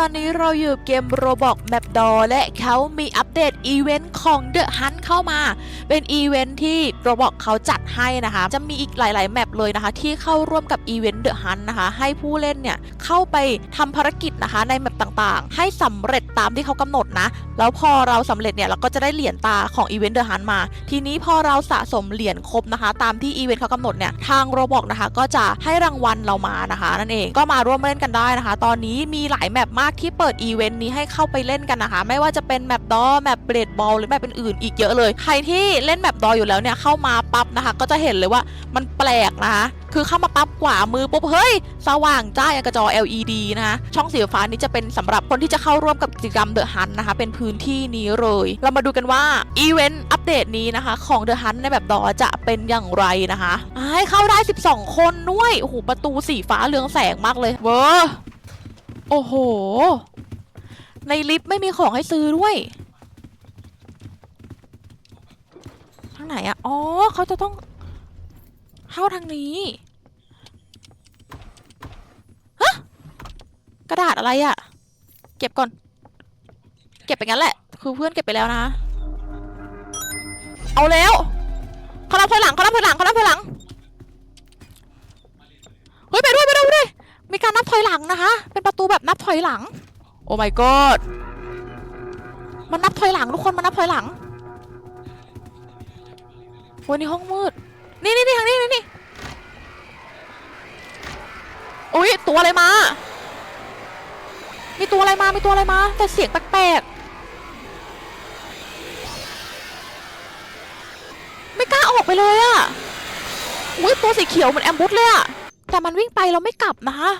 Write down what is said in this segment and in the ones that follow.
ตอนนี้เราอยู่เกมโรบอกแมปดอและเขามีอัปเดตอีเวนต์ของ The Hunt เข้ามา เป็นอีเวนต์ที่โรบอกเขาจัดให้นะคะ จะมีอีกหลาย ๆ แมปเลยนะคะ ที่เข้าร่วมกับอีเวนต์ The Hunt นะคะ ให้ผู้เล่นเนี่ย เข้าไปทำภารกิจนะคะ ในแมปต่าง ๆ ให้สำเร็จตามที่เขากำหนดนะ แล้วพอเราสำเร็จเนี่ย เราก็จะได้เหรียญตาของอีเวนต์ The Hunt มา ทีนี้พอเราสะสมเหรียญครบนะคะ ตามที่อีเวนต์เขากำหนดเนี่ย ทางโรบอกนะคะ ก็จะให้รางวัลเรามานะคะ นั่นเอง ก็มาร่วมเล่นกันได้นะคะ ตอนนี้มีหลายแมปมากที่เปิดอีเวนต์นี้ให้เข้าไปเล่นกันนะคะ ไม่ว่าจะเป็นแมปดอแมปเบรดบอลหรือแมปอื่นๆอีกเยอะเลย ใครที่เล่นแมปดออยู่แล้วเนี่ยเข้ามาปั๊บนะคะ ก็จะเห็นเลยว่ามันแปลกนะคะคือเข้ามาปั๊บกว่ามือปุ๊บเฮ้ย สว่างจ้าอย่างกระจอ LED นะคะช่องสีฟ้านี้จะเป็นสำหรับคนที่จะเข้าร่วมกับกิจกรรม The Hunt นะคะ เป็นพื้นที่นี้เลย เรามาดูกันว่าอีเวนต์อัปเดตนี้นะคะของ The Hunt ในแบบดอจะเป็นอย่างไรนะคะให้เข้าได้ 12 คนด้วยโอ้โหประตูสีฟ้าเรืองแสงมากเลยเวอร์ โอ้โห ในลิฟต์ไม่มีของให้ซื้อด้วยทางไหนอะอ๋อเขาจะต้องเข้าทางนี้ฮะกระดาษอะไรอะเก็บก่อน เก็บไปงั้นแหละ คือเพื่อนเก็บไปแล้วนะ เอาแล้วเขานับถอยหลังเขานับถอยหลังเขานับถอยหลัง มีการนับถอยหลังนะคะ เป็นประตูแบบนับถอยหลัง โอ้ my god มันนับถอยหลังทุกคนมันนับถอยหลังวันนี้ห้องมืด นี่นี่นี่ทางนี้นี่นี่โอ้ยตัวอะไรมา มีตัวอะไรมา มีตัวอะไรมา แต่เสียงแปลกๆ ไม่กล้าออกไปเลยอะอุ้ยตัวสีเขียวเหมือนแอมบูสเลยอะ แต่มันวิ่งไปเราไม่กลับนะคะ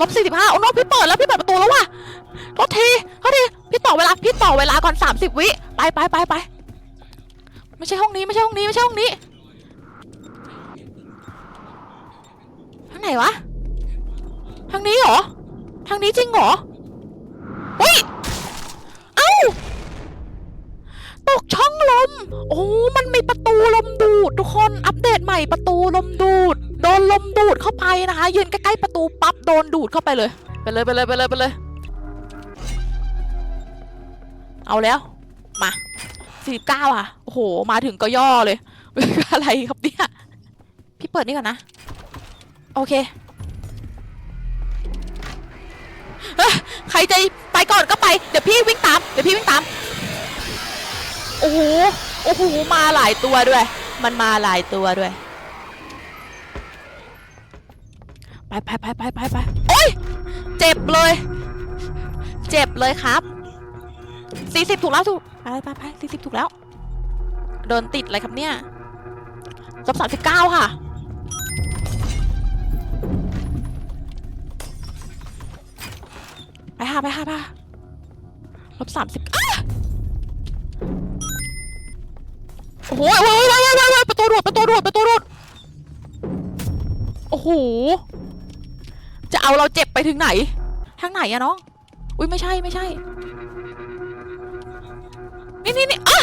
ลบสี่สิบห้าโอ้โนพี่เปิดแล้วพี่เปิดประตูแล้วว่ะโทษทีโทษทีพี่ต่อเวลาพี่ต่อเวลาก่อนสามสิบวิไปไปไปไปไม่ใช่ห้องนี้ไม่ใช่ห้องนี้ไม่ใช่ห้องนี้ทางไหนวะทางนี้เหรอทางนี้จริงเหรอเฮ้ยเอ้าตกช่อง ม โอ้ มันมีประตูลมดูด ทุกคนอัปเดตใหม่ประตูลมดูด โดนลมดูดเข้าไปนะคะยืนใกล้ๆประตูปั๊บโดนดูดเข้าไปเลย ไปเลยไปเลยไปเลยไปเลย เอาแล้ว มาสี่เก้าอะ โอ้โห มาถึงก็ย่อเลย อะไรครับเนี่ย พี่เปิดนี่ก่อนนะ โอเค ใครจะไปก่อนก็ไป เดี๋ยวพี่วิ่งตาม เดี๋ยวพี่วิ่งตาม โอ้โหโอ้โหมาหลายตัวด้วย มันมาหลายตัวด้วย ไปไปไปไปไปไปโอ้ยเจ็บเลย เจ็บเลยครับสี่สิบถูกแล้วถูกไปไปไปสี่สิบถูกแล้วเดินติดอะไรครับเนี่ยลบสามสิบเก้าค่ะไปค่ะไปค่ะไปลบสามสิบ โอ้โหโอ้ยโอ้ยโอ้ยโอ้ยโอ้ยประตูรูดประตูรูดประตูรูดโอ้โห จะเอาเราเจ็บไปถึงไหน ทางไหนอะน้อง อุ้ยไม่ใช่ไม่ใช่ นี่นี่นี่อะ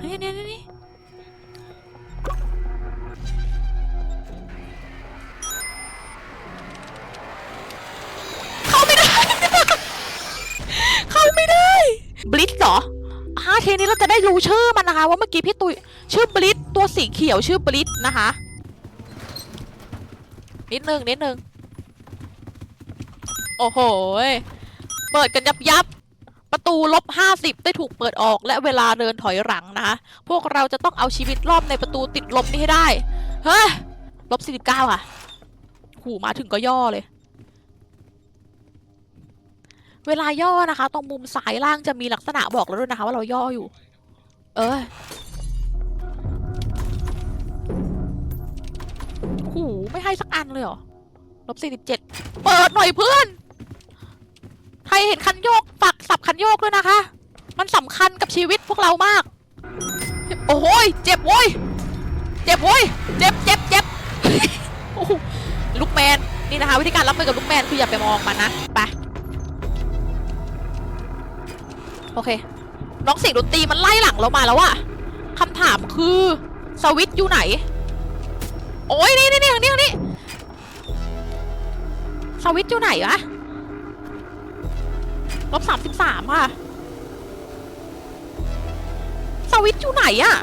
นี่นี่นี่ ทีนี้เราจะได้รู้ชื่อมันนะคะ ว่าเมื่อกี้พี่ตุยชื่อบลิทตัวสีเขียวชื่อบลิทนะคะ นิดนึงนิดนึงโอ้โหเปิดกันยับยับประตูลบ50 ได้ถูกเปิดออกและเวลาเดินถอยหลังนะคะพวกเราจะต้องเอาชีวิตรอดในประตูติดลบนี้ให้ได้ เฮ้ยลบ49ค่ะหูมาถึงก็ย่อเลย เวลาย่อนะคะ ตรงมุมซ้ายล่างจะมีลักษณะบอกแล้วด้วยนะคะ ว่าเราย่ออยู่ เออหูไม่ให้สักอันเลยเหรอลบ47เจ็ดเปิดหน่อยเพื่อน ใครเห็นคันโยกฝากสับคันโยกด้วยนะคะ มันสำคัญกับชีวิตพวกเรามาก โอ้โหยเจ็บโว้ย เจ็บโว้ย เจ็บเจ็บเจ็บลูกแมน นี่นะคะ วิธีการรับมือกับลูกแมนคืออย่าไปมองมันนะ ไป โอเค น้องเสียงดนตรีมันไล่หลังเรามาแล้วอะคำถามคือสวิตอยู่ไหน โอ้ยนี่นี่นี่ทางนี้ทางนี้สวิตอยู่ไหนวะลบสามสิบสามค่ะสวิตอยู่ไหนอะ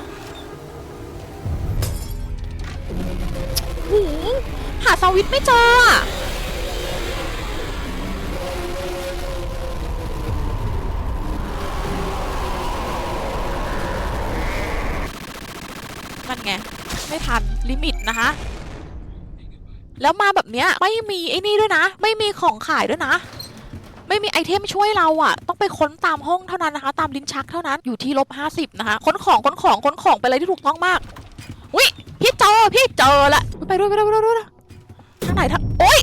หูหาสวิตไม่เจออะ ไม่ทันลิมิตนะคะแล้วมาแบบเนี้ยไม่มีไอ้นี่ด้วยนะ ไม่มีของขายด้วยนะ ไม่มีไอเทมช่วยเราอะต้องไปค้นตามห้องเท่านั้นนะคะ ตามลิ้นชักเท่านั้นอยู่ที่ลบห้าสิบนะคะค้นของค้นของค้นของไปเลยที่ถูกต้องมากวิพี่เจอพี่เจอละไปด้วยไปด้วยไปด้วยไปด้วยทางไหนทางโอ๊ย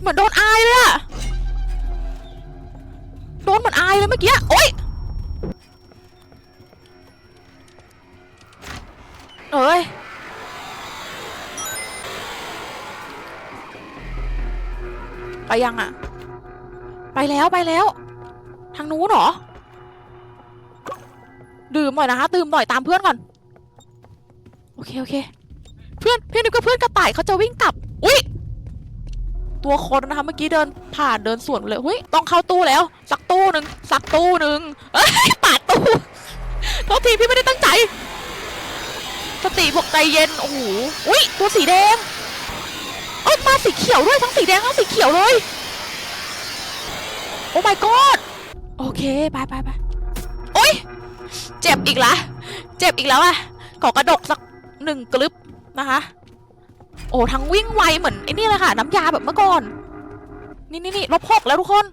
เหมือนโดนอายเลยอะโดนเหมือนอายเลยเมื่อกี้โอ๊ย ไปยังอะไปแล้วไปแล้ว ทางนู้นเหรอ ดื่มหน่อยนะคะ ดื่มหน่อยตามเพื่อนก่อน โอเคโอเค เพื่อนเพื่อนนึกว่าเพื่อนกระต่ายเขาจะวิ่งกลับ อุ้ยตัวคนนะคะเมื่อกี้เดินผ่านเดินสวนเลยเฮ้ยต้องเข้าตู้แล้ว สักตู้หนึ่งสักตู้หนึ่งเอ้ยปาดตู้โทษทีพี่ไม่ได้ตั้งใจ สติบอกใจเย็นโอ้โหอุ้ยตัวสีแดง เอ้ยมาสีเขียวด้วยทั้งสีแดงทั้งสีเขียวเลย โอ้ my god โอเคไปไปไปโอ้ยเจ็บอีกละเจ็บอีกแล้วอะขอกระดกสักหนึ่งกลึบนะคะ โอ้ทั้งวิ่งไวเหมือนไอ้นี่เลยค่ะ น้ำยาแบบเมื่อก่อน นี่นี่นี่ลบหกแล้วทุกคน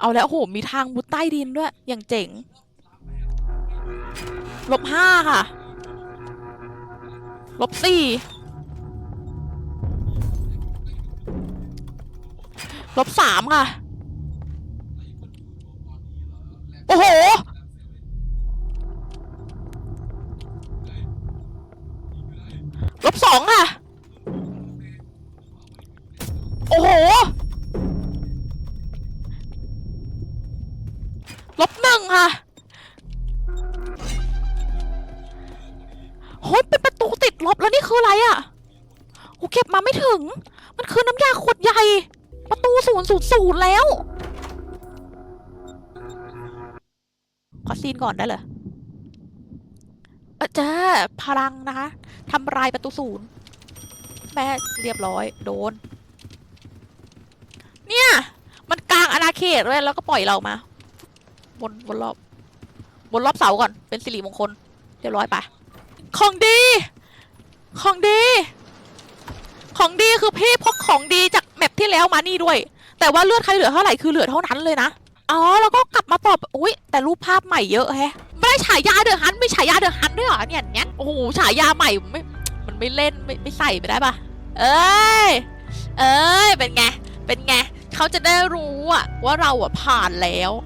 เอาแล้วโอ้โหมีทางมุดใต้ดินด้วย อย่างเจ๋งลบห้าค่ะ ลบสี่ลบสามค่ะ โอ้โห ลบสองค่ะ โอ้โห ลบหนึ่งค่ะโฮ้ยเป็นประ ลบแล้วนี่คืออะไรอะ่ะโอ้เก็บมาไม่ถึง มันคือน้ำยาขวดใหญ่ ประตูศูนย์ศูนย์ศูนย์แล้วขอซีนก่อนได้เลยเอเจ้าพลังนะคะทำลายประตูศูนย์แม่เรียบร้อย โดน เนี่ย มันกลางอาณาเขตเลยแล้วก็ปล่อยเรามา บนบนรอบ บนรอบเสาก่อน เป็นสิริมงคล เรียบร้อยไป ของดี ของดี ของดีคือพี่พกของดีจากแมปที่แล้วมานี่ด้วย แต่ว่าเลือดใครเหลือเท่าไหร่คือเหลือเท่านั้นเลยนะ อ๋อ แล้วก็กลับมาตอบอุ้ยแต่รูปภาพใหม่เยอะแฮะ ไม่ได้ฉายาเดือะฮันไม่ฉายาเดือะฮันด้วยเหรอเนี่ยเนี่ยโอ้โหฉายาใหม่ไม่มันไม่เล่นไม่ไม่ใส่ไปได้ปะเอ้ย เอ้ย เป็นไง เป็นไง เขาจะได้รู้อะว่าเราอะผ่านแล้ว